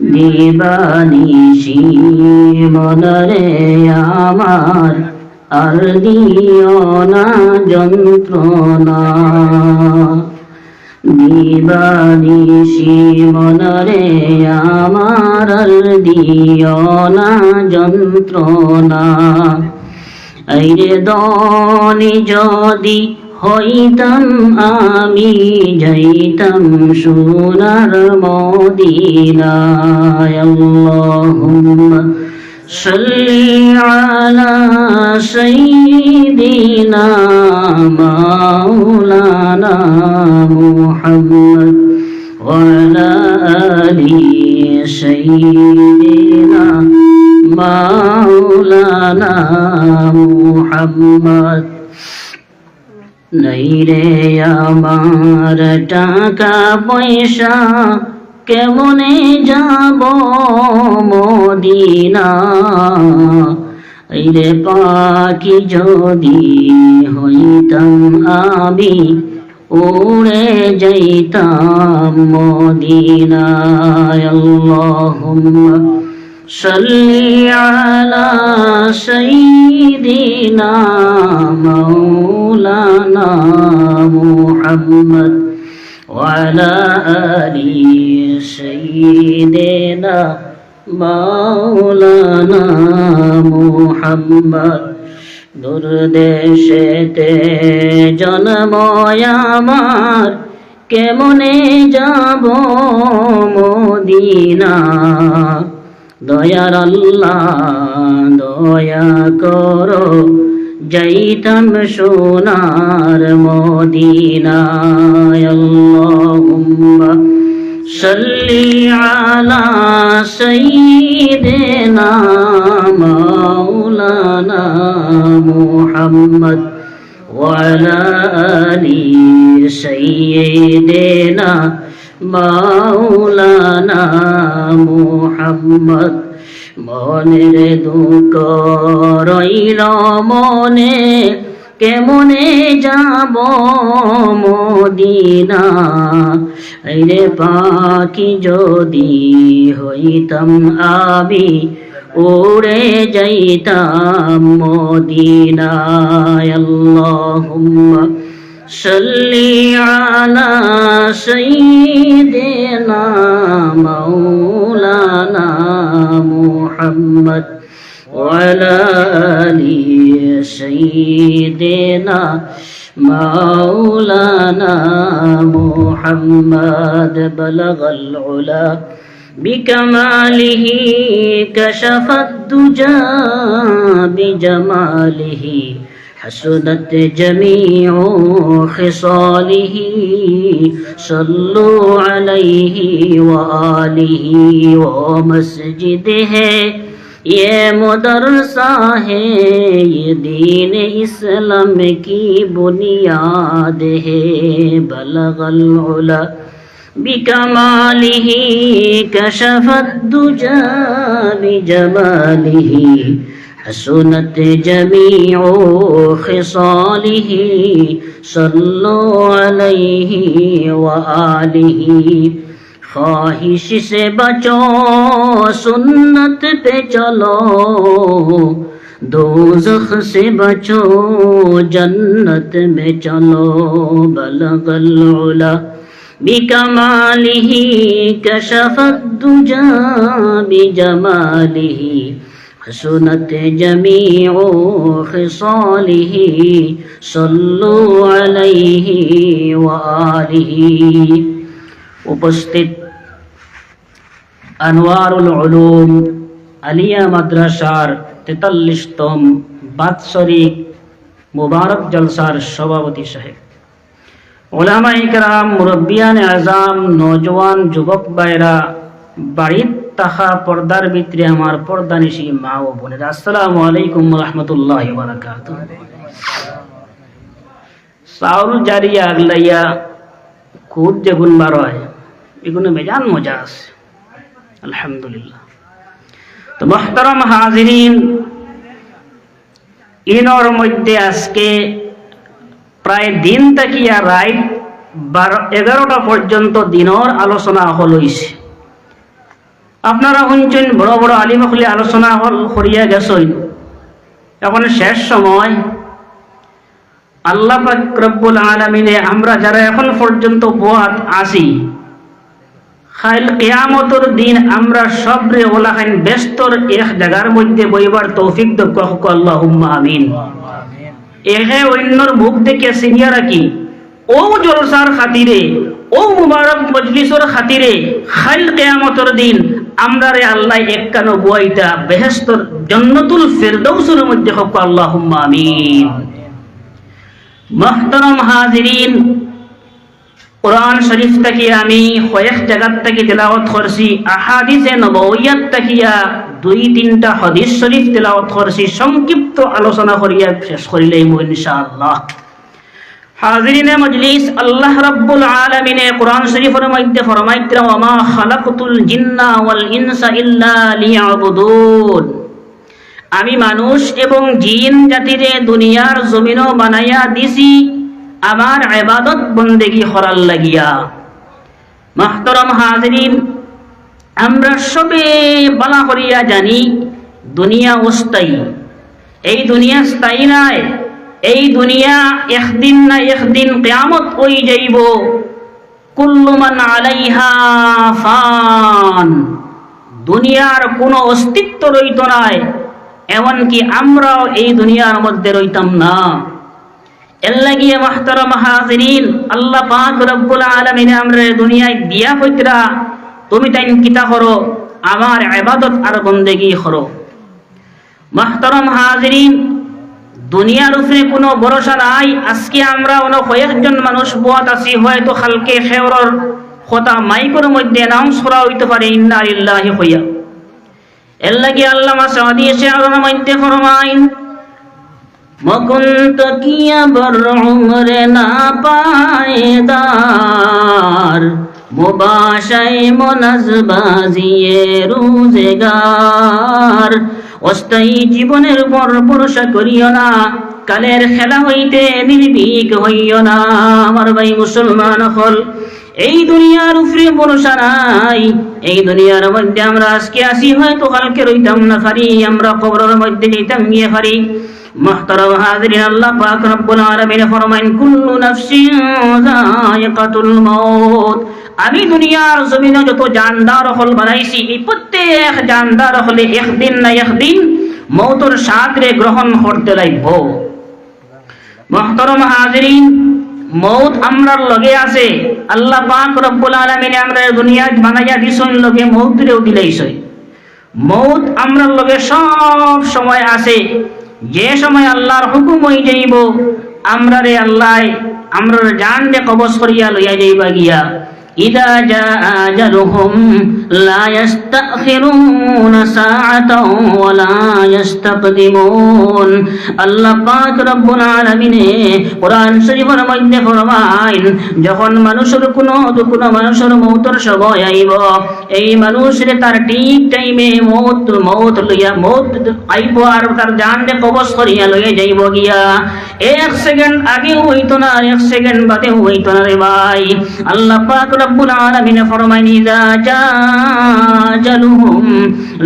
দিবানিশি মনরে আমার, আর দিও না যন্ত্রণা। দিবানিশি মনরে আমার, আর দিও না যন্ত্রণা। আইরে দনি যদি হইতাম আমি যাইতাম সোনার মদিনায় আল্লাহুম্মা সাল্লি আলা সাইয়্যিদিনা মাওলানা মুহাম্মদ وعلى آل سيدنا مولانا محمد নইরে আমার টাকা পয়সা, কেমনে যাব মদিনা? রে পাখি যদি হইতাম আমি, উড়ে যাইতাম মদিনায়। আল্লাহুম্মা صلي على سيدنا مولانا محمد وعلى آل سيدنا مولانا محمد দুর্দেশেতে জন্ম আমার কেমনে যাব মদিনা দয়ার আল্লাহ দয়া করো। যাইতাম সোনার মদিনায় আল্লাহুম্মা সাল্লি আলা সাইয়্যিদিনা মাওলানা মুহাম্মদ ওয়া আলা আলি সাইয়্যিদিনা মাওলানা মুহাম্মদ। মনের দুঃখ রইল মনে, কেমনে যাব মদিনা? রে পাখি যদি হইতাম আমি, উড়ে যাইতাম মদিনায়। আল্লাহুম্মা صل على سيدنا مولانا محمد وعلى آل سيدنا مولانا محمد بلغ العلا بكماله كشف الدجى بجماله حسنت جميع خصاله صلو عليه وآله وہ مسجد ہے یہ مدرسہ ہے یہ دین اسلم کی بنیاد ہے، بلغ العلا بکمالہ کشف الدجا بجمالہ حسنت جميع خصاله، صلوا عليه وآله. خواہش سے بچو، سنت پہ چلو. دوزخ سے بچو، جنت میں چلو. بلغ العلا بكماله كشف الدجى بجماله. حسنت جميع خصاله صلوا عليه وآله উপস্থিত আনোয়ারুল উলুম আলিয়া মাদ্রাসার তেতাল্লিশতম বাৎসরিক মুবারক জলসার সভাপতি সাহেব ওলামা ইকরাম মুরব্বিয়ান আজাম নজওয়ান যুবক ভাইরা বাড়ির তাহা পর্দার ভিতরে আমার পর্দা নিশি মা ও বোনের। আসসালামু আলাইকুম রহমতুল্লাহ বারাকাত চাউল জারিয়া আগলাইয়া খুদ যেগুন বার হয় এগুলো বেজান মজা আছে। আলহামদুলিল্লাহ। তো মহতরম হাজিরিন, ইনর মধ্যে আজকে প্রায় দিন তাকিয়া রাইট বারো এগারোটা পর্যন্ত দিনর আলোচনা হলইছে আপনারা শুনছেন বড় বড় আলিমখলি আলোচনা হল, করিয়া গেছেন এখন শেষ সময়। আল্লাহ রব্বুল আলমিনে আমরা যারা এখন পর্যন্ত বোয়াত আসি খাইল কেয়ামতর দিন আমরা সবরে ওলাখান ব্যস্তর এক জায়গার মধ্যে বইবার তৌফিক দক্ষ আল্লাহ আমিন। এহে অন্যর মুখ দেখে সিনিয়া রাখি ও জলসার খাতিরে, ও মুবারক মজলিসর খাতিরে, খাইল কেয়ামতর দিন আমরা রে আল্লাহ এককানো বুয়াইটা বেহেস্তর জন্নতুল ফেরদৌসের মধ্যে হক আল্লাহ আমিন। মহতরম হাজিরিন, কোরআন শরীফ থেকে আমি কয়েক জায়গার থেকে তেলাওয়াত করছি, আহাদিসে নবইয়াত তাকিয়া দুই তিনটা হদিস শরীফ তেলাওয়াত করছি, সংক্ষিপ্ত আলোচনা করিয়া শেষ করিলে ইনশাআল্লাহ। হাজিরিনে মজলিস আল্লাহ রাব্বুল আলামিনে কোরআন শরীফের মধ্যে ফরমাইতরা ওমা খালাকতুল জিন্না ওয়াল ইনসা ইল্লা লিয়াবুদুন। আমি মানুষ এবং জিন জাতিরে দুনিয়ার জমিনও বানাইয়া দিছি, আমার এবাদত বন্দেগি হরাল লাগিয়া। মাহতরম হাজরিন, আমরা সবে বলা করিয়া জানি, দুনিয়া অস্থায়ী। এই দুনিয়া স্থায়ী নাই। এই দুনিয়া একদিন না একদিন কেয়ামত ওই যাইব। কুল্লুমান আলাইহা ফান। দুনিয়ার কোনো অস্তিত্ব রইত নাই, এমনকি আমরাও এই দুনিয়ার মধ্যে রইতাম না। এল্লাগিয়ে মাহতারাম হাজিরিন, আল্লাহ পাক রব্বুল আলামিন আমরা দুনিয়ায় দিয়া হইতরা, তুমি তাই কিতা করো? আমার ইবাদত আর বন্দেগি করো। মাহতারাম হাজিরিন দুনিয়ার উপরে কোনো ভরসা নাই। আজকে আমরা অন কয়েকজন মানুষ বোয়াত আছি, হয়তো খালকে খেওরর কথা মাইকের মধ্যে নাম সরা হইতে পারে, ইন্না লিল্লাহি হইয়া এর আল্লাহ সাদি এসে আলোর মধ্যে ফরমাইন মকুন্ত কিয়া বর উমরে না পায়দার? মুবাশাই মনাজ বাজিয়ে রুজেগার। অস্থায়ী জীবনের পর ভরসা করিও না। কালের খেলা হইতে নির্ভীক হইও না, আমার ভাই মুসলমান হল। এই দুনিয়ার উপরে ভরসা নাই, এই দুনিয়ার মধ্যে আমরা আজকে আসি, হয়তো কালকে রইতাম না পারি আমরা কবরের মধ্যে যেতাম গিয়ে পারি محترم حاضرین اللہ پاک رب العالمین فرمائن کل نفس ذائقت الموت. আমি দুনিয়ার জমিনে যত জানদার হল বানাইছি, এই প্রত্যেক জানদার হলে একদিন না একদিন মৌতর সাদরে গ্রহণ করতে লাগব। মহতরম হাজরিন, মৌত আমরার লগে আছে। আল্লাহ পাক রব্বুল আলমিনে আমরা দুনিয়া বানাইয়া দিছই লগে মৌতরেও দিলেইছই মৌত আমরার লগে সব সময় আছে। যে সময় আল্লাহর হুকুম হয়ে যাইব আমরা রে আল্লাহ আমরা জান রে কবস করিয়া লইয়া যাইবা গিয়া আল্লাহ পাক রব্বুল আলামিন কোরআন শরীফের মধ্যে ফরমাইন, যখন মানুষের কোনো কোনো মানুষের মৌতর সময় আইব, এই মানুষের তার ঠিক টাইমে মৌত মৌত লইয়া, মৌত আইব আর তার জান রে কবজ করিয়া লইয়া যাইব গিয়া। এক সেকেন্ড আগে হইতো না এক সেকেন্ড বাদে হইতো না রে ভাই। আল্লাহ পাক রব্বুল আলামিন ফরমাইন ইদা জাজালুহুম,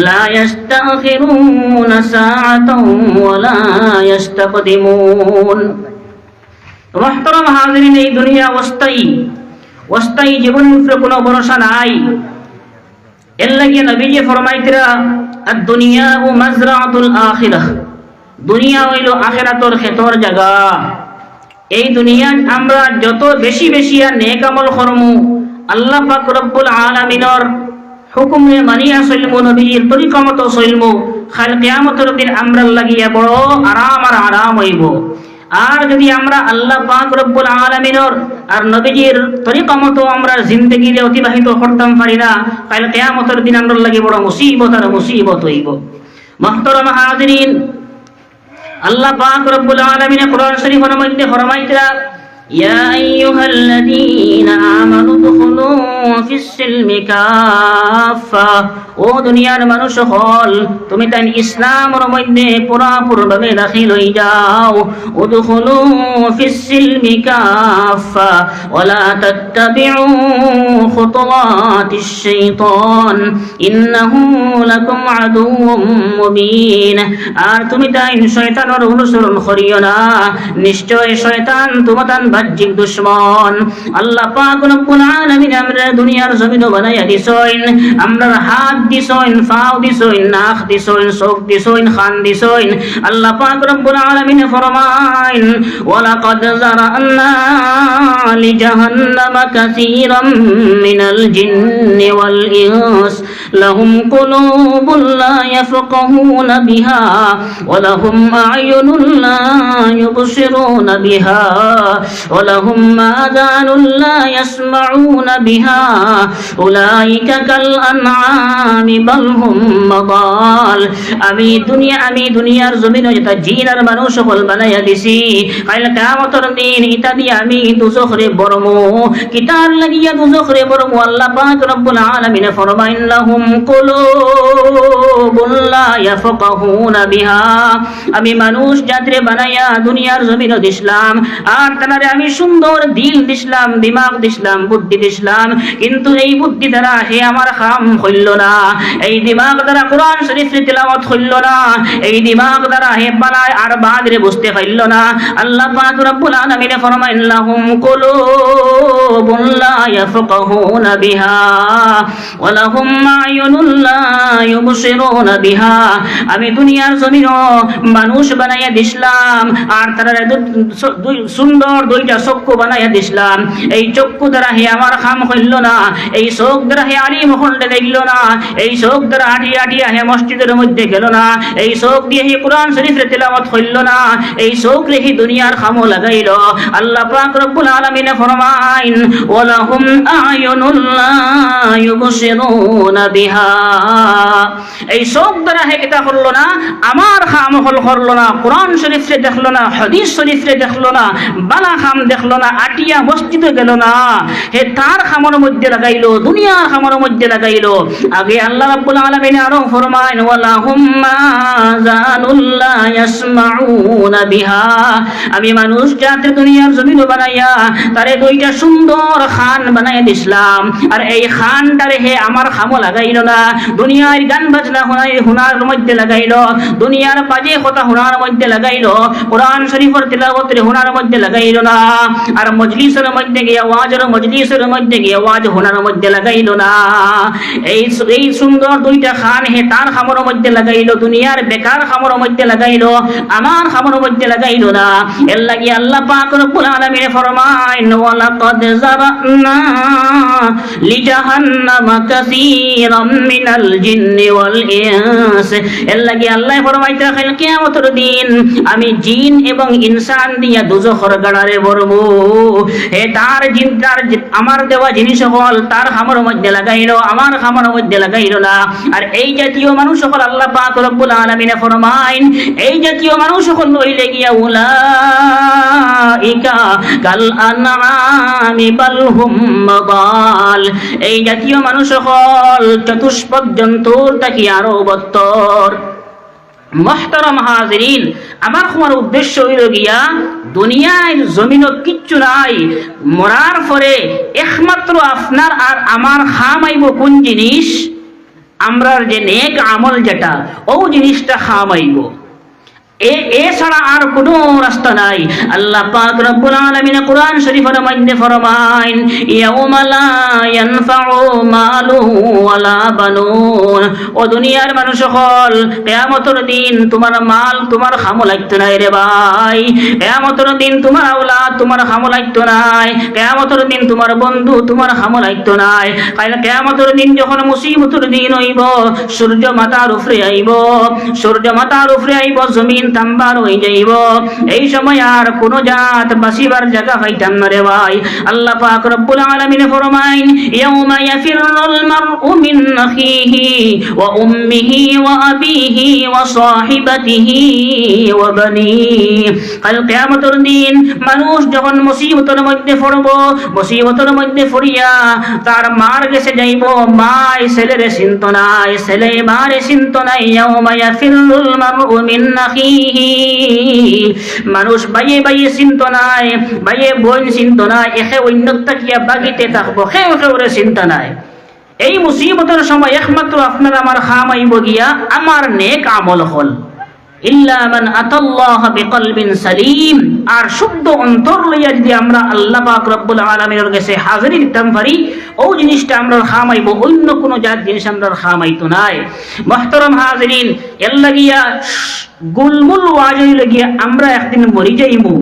লা ইস্তাখিরুনা সাআতাও ওয়া ইস্তাকদিমুন। হাজিরিন, এই দুনিয়া অস্থায়ী অস্থায়ী জীবন উপরে কোনো ভরসা নাই। দুনিয়া ও মাজরাতুল দুনিয়া হইল জায়গা। এই দুনিয়াত আমরা যত বেশি বেশি আর নেক আমল করমু আল্লাহ পাক রব্বুল আলামিনর হুকুমে মানিয়া চলমু, নবীর তরিকা মতো চলমু। খাল কিয়ামতের দিন আমরা লাগিয়া বড় আরাম আর আরাম হইব। আর যদি আমরা আল্লাহ পাক রব্বুল আলামিনর আর নবীজির তরিকা মতো আমরা জিন্দগিরে অতিবাহিত করতাম পারি না কাল কিয়ামতের দিন আমরা লাগি বড় মুসিবত আর মুসিবত হইব। মাহতরম হাজিরিন, আল্লাহ পাক রব্বুল আলামিন কোরআন শরীফের মধ্যে ফরমাইতরা يا أيها الذين آمنوا ادخلوا في السلم كافة ও দুনিয়ার মানুষ হল তুমি তাই ইসলামের মধ্যে পুরাপুরভাবে দাখিল হয়ে যাও উদখুলু ফিস সিলমি কাফা ওয়ালা তাত্তাবিউ খুতুওয়াতিশ শাইতান ইন্নাহু লাকুম আদুউম মুবিন আর তুমি তাই শয়তানের অনুসরণ করিও না নিশ্চয় শয়তান তোমার বাহ্যিক দুশ্মন আল্লাহ পাক রব্বুল আলামিন আমরা দুনিয়ার জমিন বানাইয়া দিছইন আমরা হাত দিছইন ফাও দিছইন নাক দিছইন চোখ দিছইন খান দিছইন আল্লাহ পাক রব্বুল আলামিন ফরমাইন ওয়ালাকাদ জারানা লিজাহান্নামা কাসীরাম মিনাল জিন্নি ওয়াল ইনস লাহুম কুলুবুন লা ইয়াফকাহুনা বিহা ولهم أعين لا يبصرون بها ولهم آذان لا يسمعون بها أولئك كالأنعام بل هم مضال আমি দুনিয়া আমি দুনিয়ার জমিনে যেটা জিন আর মানুষ সকল বানাইয়া দিছি কাইল কামতর দিন ইতা দিয়ে আমি দুজখরে বরমু কিতার লাগিয়া দুজখরে বরমু আল্লাহ পাক রব্বুল আলামিন ফরমাইন লাহুম কুলুবুন লা ইয়াফকাহুনা বিহা আমি মানুষ জাতিরে বানাইয়া দুনিয়ার জমিন দিসলাম আর তানারে আমি সুন্দর দিল দিসলাম দিমাগ দিসলাম বুদ্ধি দিসলাম কিন্তু এই বুদ্ধি দ্বারা হে আমার খাম হইল না। এই দিমাগ দ্বারা কোরআন শরীফ তেলাওয়াত হইল না। এই দিমাগ দ্বারা হে বালায় আর বাদরে বুঝতে পারল না। আল্লাহ পাক রব্বুল আলামিন ফরমাইন, লাহুম কুলুবুন লা ইয়াফকাহুনা বিহা, ওয়া লাহুম আ'য়ুনুন লা ইউবসিরুনা বিহা। আমি দুনিয়ার জমিন মানুষ বানাইয়া দিসলাম আর তারা দুই সুন্দর চক্ষু বানাইয়া দিসলাম এই চক্ষু দ্বারা হে আমার খাম হইল না, এই চোখ দ্বারা হে দেখল না, এই চোখ দ্বারা আটিয়া হে মসজিদের মধ্যে গেল না, এই চোখ দিয়ে হে কোরআন শরীফের তেলাওয়াত হইল না, এই চোখ দুনিয়ার লাগাইল। আল্লাহ পাক রব্বুল ফরমাইন বিহা। এই চোখ দ্বারা হে কিতা করল না, আমার খাম হল করল না, কোরআন শরীফরে দেখল না, হদিস শরীফরে দেখল না, বালা খাম দেখল না, আটিয়া মসজিদে গেল না। হে তার খামর মধ্যে লাগাইলো, দুনিয়ার খামর মধ্যে লাগাইলো। আগে আল্লাহ রাব্বুল আলামিন আরও ফরমায় ওয়ালা হুম্মা জানুল্লা ইয়াসমাউনা বিহা। আমি মানুষ জাতির দুনিয়ার জমিন বানাইয়া তারে দুইটা সুন্দর খান বানাইয়া দিছিলাম। আর এই খানটারে হে আমার খামো লাগাইলো না। দুনিয়ার গান বাজনা হুনাই হুনার মধ্যে লাগাইলো। দুনিয়ার বাজে কথা হুনার মধ্যে লাগাইলো। কোরআন শরীফের তিলাওয়াতের হুনার মধ্যে লাগাইলো না। আর মজলিসের মধ্যে গিয়ে, ওয়াজের মজলিসের মধ্যে গিয়ে ওয়াজ হুনার মধ্যে লাগাইলো না। এই এই সুন্দর দুইটা খান হে, তার খামর মধ্যে লাগাইলো, দুনিয়ার বেকার খামর মধ্যে লাগাইলো, আমার খামর মধ্যে লাগাইলো না। এর লাগি আল্লাহ পাক রব্বুল আলামিন ফরমাইন, ওয়ালাকাদ জারানা লিজাহান্নামা কাসীরাম মিনাল জিন্নি ওয়াল ইনস। এর লাগি আল্লাহ ফরমাইতে রাখেন কিয়ামতের দিন আমি জিন এবং ইনসান দিয়া দুজখর গাড়ারে বরমু হে তার জিন, তার জি- আমার দেওয়া জিনিস সকল তার খামর মধ্যে লাগাইলো, আমার খামর মধ্যে লাগাইলো না। আর এই জাতীয় মানুষ সকল আল্লাহ পাক রব্বুল আলামিনে ফরমাইন, এই জাতীয় মানুষ সকল হইলে গিয়া উলাইকা কাল আনআমি বাল হুম মাদাল এই জাতীয় মানুষ সকল চতুষ্পদ জন্তুর তাকি আরও বত্তর। মহতরম হাজরিন আমার তোমার উদ্দেশ্য হইল গিয়া, দুনিয়ায় জমিনও কিচ্ছু নাই, মরার পরে একমাত্র আপনার আর আমার খামাইব কোন জিনিস? আমরার যে নেক আমল যেটা, ও জিনিসটা খামাইব এ এছাড়া আর কোনো রাস্তা নাই। আল্লাহ পাক রব্বুল আলামিন কোরআন শরীফের মধ্যে ফরমাইন, ইয়াউমা লা ইয়ানফাউ মালু ওয়ালা বানুন। ও দুনিয়ার মানুষ সকল, কিয়ামতের দিন তোমার মাল, তোমার খামো লাগতো নাই রে ভাই। কিয়ামতের দিন তোমার আওলাদ, তোমার খামো লাগতো নাই। কিয়ামতের দিন তোমার বন্ধু, তোমার খামো লাগতো নাই। কাইলে কিয়ামতের দিন যখন মুসিবতের দিন হইব, সূর্য মাতার উপরে আইব। সূর্য মাতার উপরে আইব, জমিন তাম্বার হয়ে যাইব। এই সময় আর কোন জাত বাসিবার জায়গা পাইতাম না রে ভাই। আল্লাহ পাক রব্বুল আলামিন ফরমাইন, ইয়াউমা ইয়াফিরুল মারউ মিন আখিহি ওয়া উম্মিহি ওয়া আবিহি ওয়া সাহিবাতিহি ওয়া বানিহি কাল কিয়ামতের দিন মানুষ যখন মুসিবতের মধ্যে পড়ব, মুসিবতের মধ্যে পড়িয়া তার মার গেছে যাইব মাই ছেলেরে চিন্ত নাই ছেলে মারে চিন্ত নাই ইয়াউমা ইয়াফিরুল মারউ মিন আখিহি মানুষ বাইয়ে বাইয়ে চিন্তা নাই বাইয়ে বইন চিন্তা নাই, একে অন্য তাকিয়া বাগিতে থাকব, সেও সেওরে চিন্তা নাই। এই মুসিবতের সময় একমাত্র আপনার আমার খাম আইব গিয়া আমার নেক আমল হল। আর শুদ্ধ অন্তর লইয়া যদি আমরা আল্লাহ পাক রব্বুল আলামিনের কাছে হাজিরি দিতাম পারি, ও জিনিসটা আমরা খামাইব, অন্য কোনো জাত জিনিস আমরা খামাইতো নাই। মহতরম হাজিরিন, এর লাগিয়া গুলমুল ওয়াজই লাগিয়া আমরা একদিন মরি যাইমু।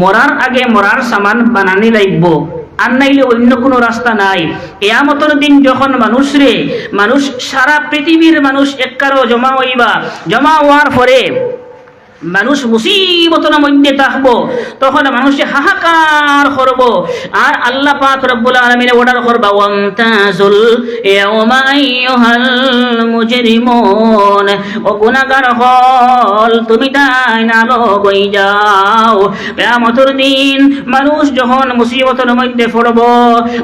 মরার আগে মরার সামান বানানি লাগবো। আর নাইলে অন্য কোনো রাস্তা নাই। এয়ামতর দিন যখন মানুষ রে, মানুষ সারা পৃথিবীর মানুষ এককারও জমা হইবা, জমা হওয়ার পরে মানুষ মুসিবতর মধ্যে থাকব, তখন মানুষ হাহাকার করব। আর আল্লাহ পাক রব্বুল আলামিন অর্ডার করবা ওয়ামতাজুল ইয়াউমা আইয়ুহাল মুজরিমুন। ও গুনাহগার হল, তুমি তাই নালো গই যাও। কিয়ামতের দিন মানুষ যখন মুসিবতের মধ্যে পড়ব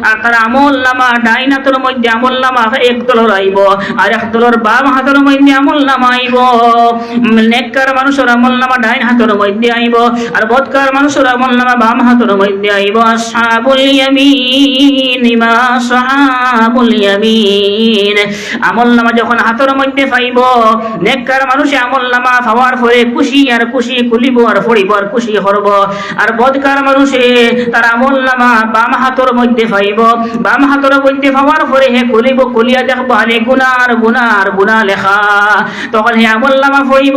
আর তার আমল নামা ডাইনাতের মধ্যে আমল নামা, এক দলর আইব, আর এক দলর বাম হাতের মধ্যে আমল নামা আইব। নেককার মানুষের আমল নামা ডাইন হাতের মধ্যে আইব, আর বদকার মানুষের আমল নামা বাম হাতের মধ্যে আইব। আসহাবুল ইয়ামিন আমল নামা যখন মধ্যে পাইব, নেককার মানুষে আমল নামা পাওয়ার পরে খুশি আর খুশি খুলিব আর ফড়িব আর খুশি করব আর বদকার মানুষে তার আমল নামা বাম হাতের মধ্যে পাইব। বাম হাতের মধ্যে পাওয়ার পরে হে খুলিব, খুলিয়া দেখব আরে গুনার গুনার গুনা লেখা। তখন হে আমল নামা ফড়িব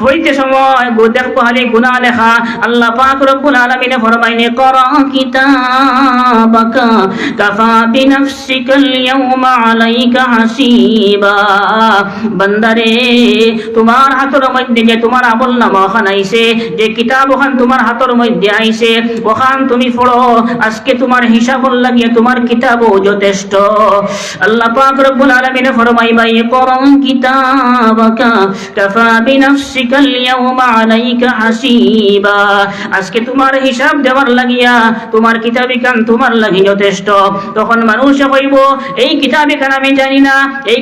ফড়িতে সময় গো দেখব আরে গুনা লেখা। আল্লাহ পাক রব্বুল ফরমাইনে, করা কিতাবাকা কাফা আলাইকা হাসিবা। বান্দারে, তোমার হাতের মধ্যে যে তোমার আমল নামা আইছে, যে কিতাব ওখান তোমার হাতের মধ্যে আইছে, ওখান তুমি পড়ো। আজকে তোমার হিসাব লাগিয়ে তোমার কিতাবও যথেষ্ট। আল্লাহ পাক রব্বুল আলামিন ফরমাইবা ইকরাম কিতাবাকা কাফা বিনাফসিকাল ইয়াউমা আজকে তোমার হিসাব দেওয়ার লাগিয়া, তোমার তোমার লাগি যথেষ্ট। তখন মানুষ কইব এই আমি জানি না, এই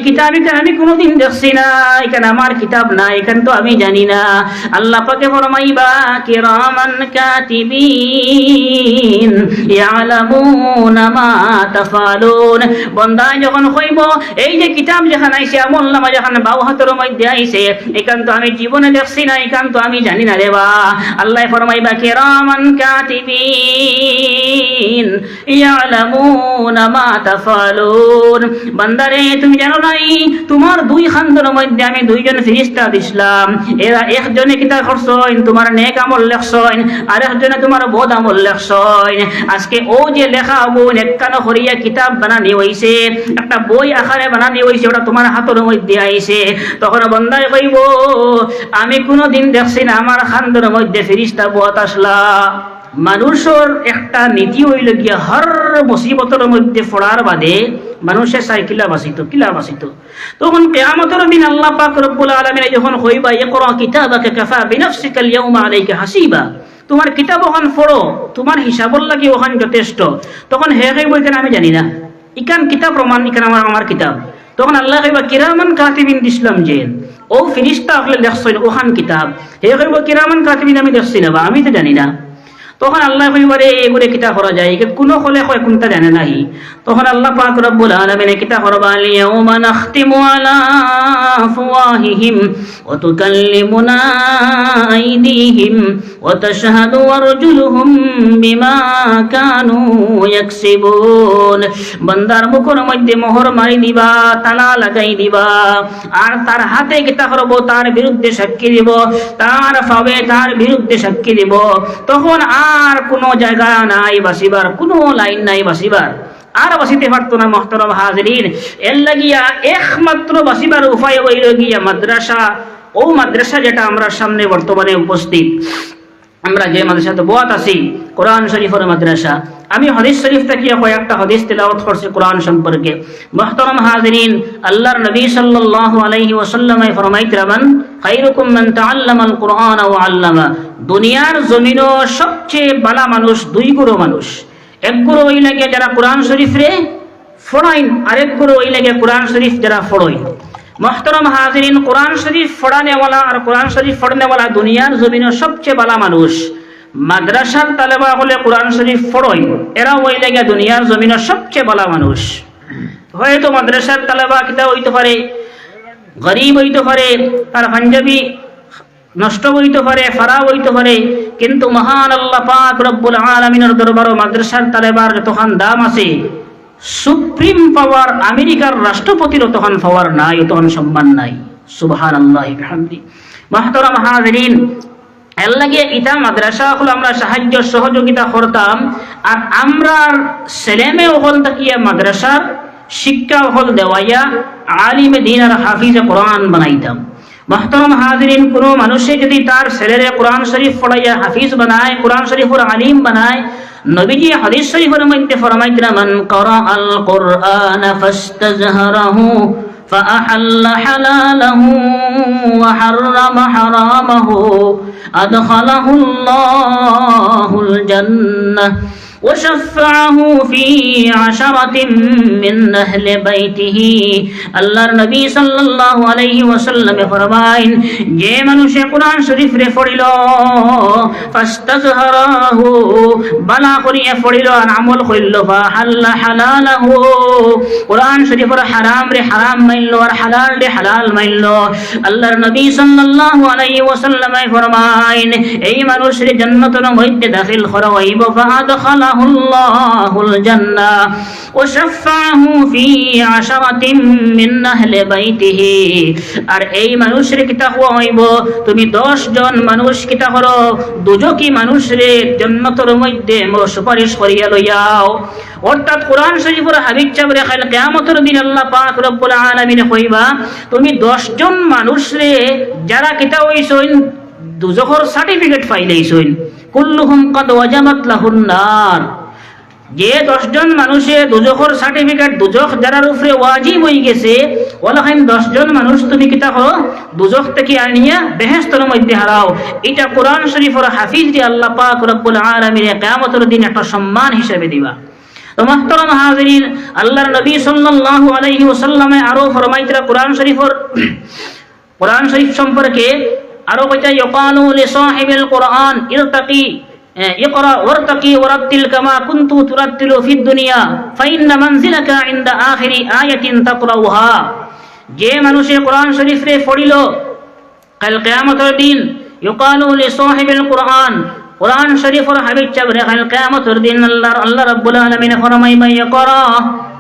আমি কোনোদিন দেখছি না, এখানে আমার কিতাব না এখানে তো আমি জানি না। আল্লাহ পাকে ফরমাইবা কাতিবিন মা তাফালুন। যখন কইব এই যে কিতাব যেখানে আইছে আমল নামা যেখানে হাতের মধ্যে আইছে, এখান তো আমি জীবনে দেখছি না এখান তো আমি জানি না রে বা। আল্লাহ ফরমাইবা, কিরামান কাতিবিন ইয়ালামুনা মা তাফালুন। বান্দারে, তুমি জানো নাই, তোমার দুই খান্দর মধ্যে আমি দুইজন ফিরিস্তা দিছিলাম। এরা একজনে কিতা করছইন তোমার নেক আমল লেখছইন আর একজনে তোমার বোধ আমল লেখছইন। আজকে ও যে লেখা হব একখানো করিয়া কিতাব বানানি হইছে, একটা বই আকারে বানানি হইছে, ওটা তোমার হাতের মধ্যে আইছে। তখন বন্দায় কইব, আমি কোনোদিন দেখছি না আমার খান্দর মধ্যে ফিরিস্তা বোধ আসলা। মানুষের একটা নীতি হইল গিয়া, হর মুসিবতের মধ্যে পড়ার বাদে মানুষে চাই কিলা বাঁচিত কিলা বাঁচিত। তখন কেয়ামতের দিন আল্লাহ পাক রব্বুল আলমিনে যখন হইবা এ ইকরা কিতাবাকে কাফা বিনাফসিকাল ইয়াউমা আলাইকা হাসিবা। তোমার কিতাব ওখান পড়ো, তোমার হিসাবর লাগি ওখান যথেষ্ট। তখন হে কইব, এখানে আমি জানি না। ইকান কিতাব প্রমাণ ইকান আমার আমার কিতাব। তখন আল্লাহ কইবা, কিরামান কাতিবিন দিসলাম যে ও ফিরিস্তা আপনি দেখছেন ওখান কিতাব। হে কইব কিরামান কাতিবিন, আমি দেখছি না বা, আমি তো জানি না। তখন আল্লাহ কইবারে এগুলো কিতা করা যায়? একে কোনো হলে হয় কোনটা জানে নাহি? তখন আল্লাহ পাক রব্বুল আলামিন কিতা করবা আলিয়াউমা নাখতিমু আলা আফওয়াহিহিম ওয়া তুকাল্লিমুনা আইদিহিম ওয়া তাশহাদু আরজুলুহুম বিমা কানু ইয়াকসিবুন। বান্দার মুখের মধ্যে মোহর মারি দিবা, তালা লাগাই দিবা, আর তার হাতে কিতা করব, তার বিরুদ্ধে সাক্ষী দিব, তার ফাবে তার বিরুদ্ধে সাক্ষী দিব। তখন আর কোনো জায়গা নাই বাসিবার, কোনো লাইন নাই বাসিবার। আর বাসিতে পারতো না মহতরম হাজরিন। এর লাগিয়া একমাত্র বাসিবার উপায় হইল গিয়া মাদ্রাসা। ও মাদ্রাসা যেটা আমরা সামনে বর্তমানে উপস্থিত। আমরা যে মাদ্রাসাতে বোয়াত আছি, কোরআন শরীফের মাদ্রাসা। আমি হদিস শরীফ থেকে কয়েকটা হদিস তেলাওয়াত করছি কোরআন সম্পর্কে। মুহতারাম হাজিরিন, আল্লাহর নবী সাল্লাল্লাহু আলাইহি ওয়াসাল্লামে ফরমাইতরামান খায়রুকুম মান তাআল্লামাল কুরআন ওয়া আল্লামা। দুনিয়ার জমিনও সবচেয়ে বালা মানুষ, দুই গুরু মানুষ। এক গুরু ওই লাগে যারা কোরআন শরীফ রে ফড়াইন, আরেক গুরু ওই লাগে কোরআন শরীফ যারা ফড়ই মোহতরম হাজরিন, কোরআন শরীফ পড়ানেওয়ালা আর কোরআন শরীফ পড়নেওয়ালা দুনিয়ার জমিনের সবচেয়ে বালা মানুষ। মাদ্রাসার তালেবা হলে কোরআন শরীফ পড়ই এরা ওই লাগে দুনিয়ার জমিনের সবচেয়ে বালা মানুষ। হয়তো মাদ্রাসার তালেবা কিতা হইতে পারে, গরিব হইতে পারে, আর পাঞ্জাবি নষ্ট হইতে পারে ফারা হইতে পারে, কিন্তু মহান আল্লাহ পাক রব্বুল আলমিনের দরবার মাদ্রাসার তালেবার যতক্ষণ দাম আছে সুপ্রিম পাওয়ার আমেরিকার রাষ্ট্রপতির তখন পাওয়ার নাই তখন সম্মান নাই। সুবহান আল্লাহ মাহতরাম হাজরিন, এর লাগে ইটা মাদ্রাসা হলো আমরা সাহায্য সহযোগিতা করতাম, আর আমরা ছেলেমে হল তাকিয়া মাদ্রাসার শিক্ষা হল দেওয়াইয়া আলিমে দিন আর হাফিজে কোরআন বানাইতাম। মাহতরম হাজরিন কোনো মানুষে যদি তার ছেলেরে কোরআন শরীফ পড়াইয়া হাফিজ বানায় কোরআন শরীফর আলিম বানায় নবীজি হাদিস শরীফের মধ্যে ফরমাইতরা মান করা আল কোরআন ফাস্তাজহারাহু فأحل حلاله وحرم حرامه أدخله الله الجنة وشفعه في عشرة من أهل بيته আল্লাহর নবী সাল্লাল্লাহু আলাইহি ওয়াসাল্লাম ফরমাইন যে মানুষে কোরআন শরীফ রে পড়িল ফাস্তাজহারাহু বালা করিয়া পড়িল আর আমল করিল ফাহাল্লা হালালাহু কোরআন শরীফের হারাম রে হারাম মাইল আর হালাল রে হালাল মাইল আল্লাহর নবী সাল্লাল্লাহু আলাইহি ওয়াসাল্লাম ফরমাইন এই মানুষ রে জান্নাতের মধ্যে দাখিল করা হইব ফাআদখালাহু আল্লাহুল জান্নাহ وشفعه في عشرة من أهل بيته আর এই মানুষের কিতা হওয়া হইব তুমি দশ জন মানুষ কিতা করো দুজকি মানুষরে জন্নতর মধ্যে মোর সুপারিশ করিয়া লইয়াও অর্থাৎ কোরআন শরীফের হাবিব চাবরে খাইল কেয়ামতের দিন আল্লাহ পাক রব্বুল আলামিন কইবা তুমি দশ জন মানুষরে যারা কিতা হইছইন দুজখর সার্টিফিকেট পাইলেইছইন কুল্লুহুম কদ ওয়াজাবাত লাহুন নার। যে দশজন মানুষে দুজখর সার্টিফিকেট দুজখ যারার উপরে ওয়াজিব হয়ে গেছে ওলাখান দশজন মানুষ তুমি কিতা করো দুজখ থেকে আনিয়া বেহেস্তর মধ্যে হারাও। এটা কোরআন শরীফর হাফিজ দিয়ে আল্লাহ পাক রব্বুল আলমীর কেয়ামতের দিন একটা সম্মান হিসেবে দিবা। তো মাহতরম হাজরিন, আল্লাহর নবী সাল্লাল্লাহু আলাইহি ওয়াসাল্লামে আরও ফরমাইতরা কোরআন শরীফর, কোরআন শরীফ সম্পর্কে আরও কইতে ইয়াকালু লি সাহিবিল কোরআন ইরতাকি ইকরা, ওয়ারতাকি ওয়ারাত্তিল কামা কুনতু তুরাত্তিলু ফিদ দুনিয়া, ফাইন্না মানজিলাকা ইনদা আখিরি আয়াতিন তাকরাউহা। যে মানুষে কোরআন শরীফ রে পড়িল, কাল কিয়ামতের দিন ইউকালু লি সাহিবিল কোরআন কোরআন শরীফের হাবিব চাবরে কাল কিয়ামতের দিন আল্লাহ আল্লাহ রাব্বুল আলামিন ফরমাইবা ইকরা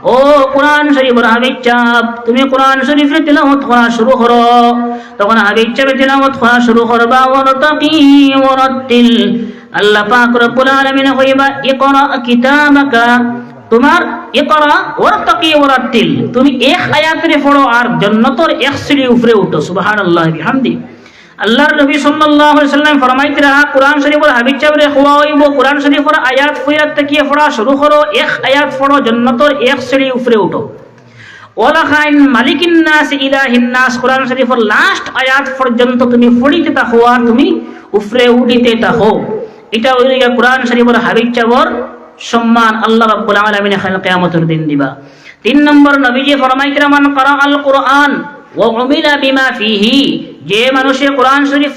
ও কোরআন শরীফের হাবিব চাপ তুমি কোরআন শরীফ রে তিলাওয়াত করা শুরু করো। তখন হাবিব চাবে তিলাওয়াত করা শুরু করবা। ওয়ারতাকি ওয়ারাতিল আল্লাহ পাক রব্বুল আলামিন কইবা, ইকরা কিতাবাকা। তোমার ইকরা ওয়ারতাকি ওয়ারাতিল তুমি এক আয়াতরে পড়ো আর জান্নাতের এক সিঁড়ি উপরে উঠো। সুবহানাল্লাহ, বিহামদি। আল্লাহর নবী সাল্লাল্লাহু আলাইহি সাল্লাম ফরমাইতরা কোরআন শরীফের হাবিব চাবরে খোয়া হইব, কোরআন শরীফের আয়াত ফিরাত থেকে পড়া শুরু করো, এক আয়াত পড়ো, জান্নাতের এক সিঁড়ি উপরে উঠো। ওলা খাইন মালিকিন নাস ইলাহিন নাস, কোরআন শরীফের লাস্ট আয়াত পর্যন্ত তুমি পড়িতে থাকো আর তুমি উপরে উঠিতে থাকো। এটা ওই কোরআন শরীফের হাবিব চাবর সম্মান আল্লাহ রাব্বুল আলামিন কিয়ামতের দিন দিবা। তিন নম্বর নবীজি ফরমাইতরা মান করা আল কোরআন ও বিমা ফিহি, যে মানুষে কোরআন শরীফ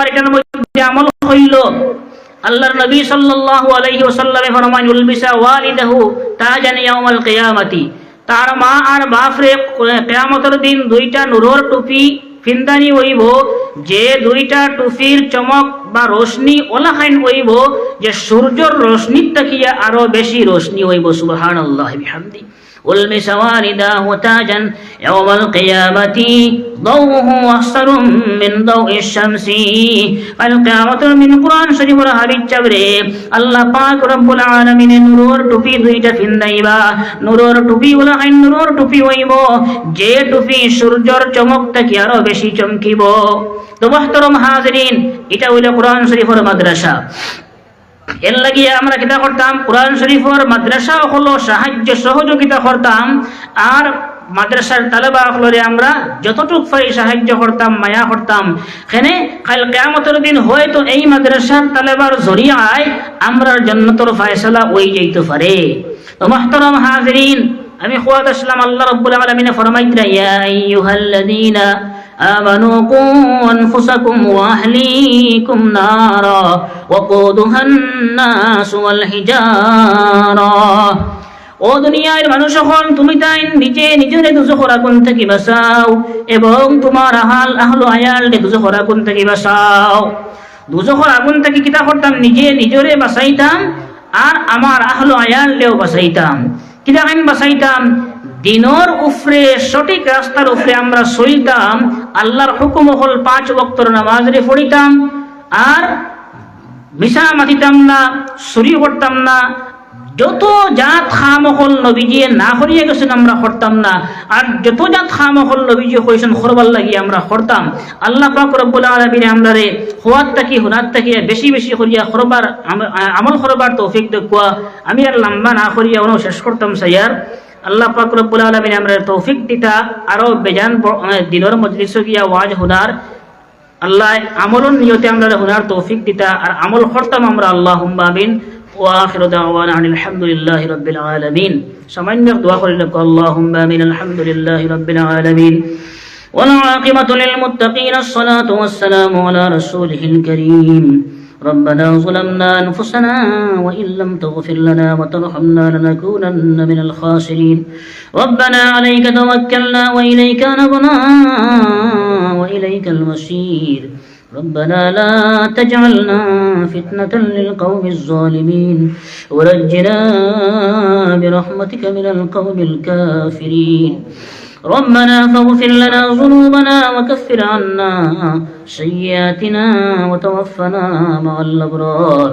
আর এটার মধ্যে আমল হইল। আল্লাহর নবী সাল্লাল্লাহু আলাইহি ওয়াসাল্লামে ফরমান ওয়ালিদাহু ইয়াউমাল কিয়ামাতি। তার মা আর বাপ রে কিয়ামতের দিন দুইটা নূরের টুপি ফিন্দানি হইব, যে দুইটা টুপির চমক বা রোশনি ওলাখাইন হইব, যে সূর্যর রোশনির তাকিয়া আরও বেশি রোশনি হইব। সুবহানাল্লাহ, বিহামদি। ألمس والداه تاجا يوم القيامة ضوءه أحسن من ضوء الشمس القيامة من قرآن شريف হাবিব চাবরে আল্লাহ পাক রব্বুল আলামিনের নূরের টুপি দুইটা ফিন্দাইবা নূরের টুপি বলা হয় নূরের টুপি হইব যে টুপি সূর্যর চমক থেকে আরো বেশি চমকিব তো মহতরম হাজরিন এটা হইল কোরআন শরীফের মাদ্রাসা এর লাগিয়ে আমরা কিতা করতাম? কোরআন শরীফের মাদ্রাসা হলো সাহায্য সহযোগিতা করতাম। আর মাদ্রাসার তালেবা হলরে আমরা যতটুক পারি সাহায্য করতাম, মায়া করতাম। সেনে কাল কেয়ামতের দিন হয়তো এই মাদ্রাসার তালেবার জরিয়ায় আমরা জন্নতর ফায়সালা ওই যাইতে পারে। তো মহতরম হাজরিন, আমি খোয়াদ আসলাম, আল্লাহ রব্বুল আলমিনে ফরমাইতরা ইয়া আইয়ুহাল্লাযীনা آمنوا قوا أنفسكم وأهليكم نارا وقودها الناس والحجارة ও দুনিয়ার মানুষ হন তুমি তাই নিজে নিজের দুজখর আগুন থেকে বাঁচাও এবং তোমার আহাল আহলো আয়াল দুজখর আগুন থেকে বাঁচাও দুজখর আগুন থেকে কিতা করতাম নিজে নিজরে বাঁচাইতাম আর আমার আহলো আয়াললেও বাঁচাইতাম কিতা আমি বাঁচাইতাম দিনর উফরে, সঠিক রাস্তার উফরে আমরা চলিতাম আল্লাহর হুকুম হল পাঁচ বক্তর নামাজ রে পড়িতাম, আর মিশা মাতিতাম না চুরি করতাম না, যত জাত খামহল নবীজি, না করিয়া গেছেন আমরা করতাম না, আর যত জাত খামহল নবীজি হয়েছেন খরবার লাগিয়ে আমরা করতাম আল্লাহ পাক রব্বুল আলামিন আমরা রে হওয়ার তাকি হুনার তাকি বেশি বেশি করিয়া খরবার আমল খরবার তৌফিক দেখুয়া আমি আর লম্বা না করিয়া, ওনাও শেষ করতাম সাইয়ার। আল্লাহ পাক রব্বুল আলামিন আমরা তৌফিক দিতা আরো বেজান দিনের মজলিস গিয়া ওয়াজ হুনার আল্লাহ আমলন নিয়তে আমরা হুনার তৌফিক দিতা আর আমল করতাম আমরা আল্লাহ আমিন واخر دعوانا عن الحمد لله رب العالمين সামান্য দোয়া করি لك اللهم امين الحمد لله رب العالمين والعاقبة للمتقين الصلاة والسلام على رسوله الكريم ربنا ظلمنا أنفسنا وإن لم تغفر لنا وترحمنا لنكونن من الخاسرين. ربنا عليك توكلنا وإليك نبنا وإليك المصير. ربنا لا تجعلنا فتنة للقوم الظالمين. ونجنا برحمتك من القوم الكافرين. ربنا فاغفر لنا ذنوبنا وكفر عنا سيئاتنا وتوفنا مع الأبرار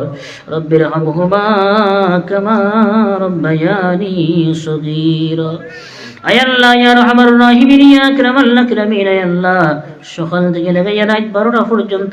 رب ارحمهما كما ربياني صغيرا আয়াল্লাহ ইয়া রহমার রাহিমিন ইয়া আকরামাল আকরামিন আয়াল্লাহ সকাল থেকে লেগে রাত বারোটা পর্যন্ত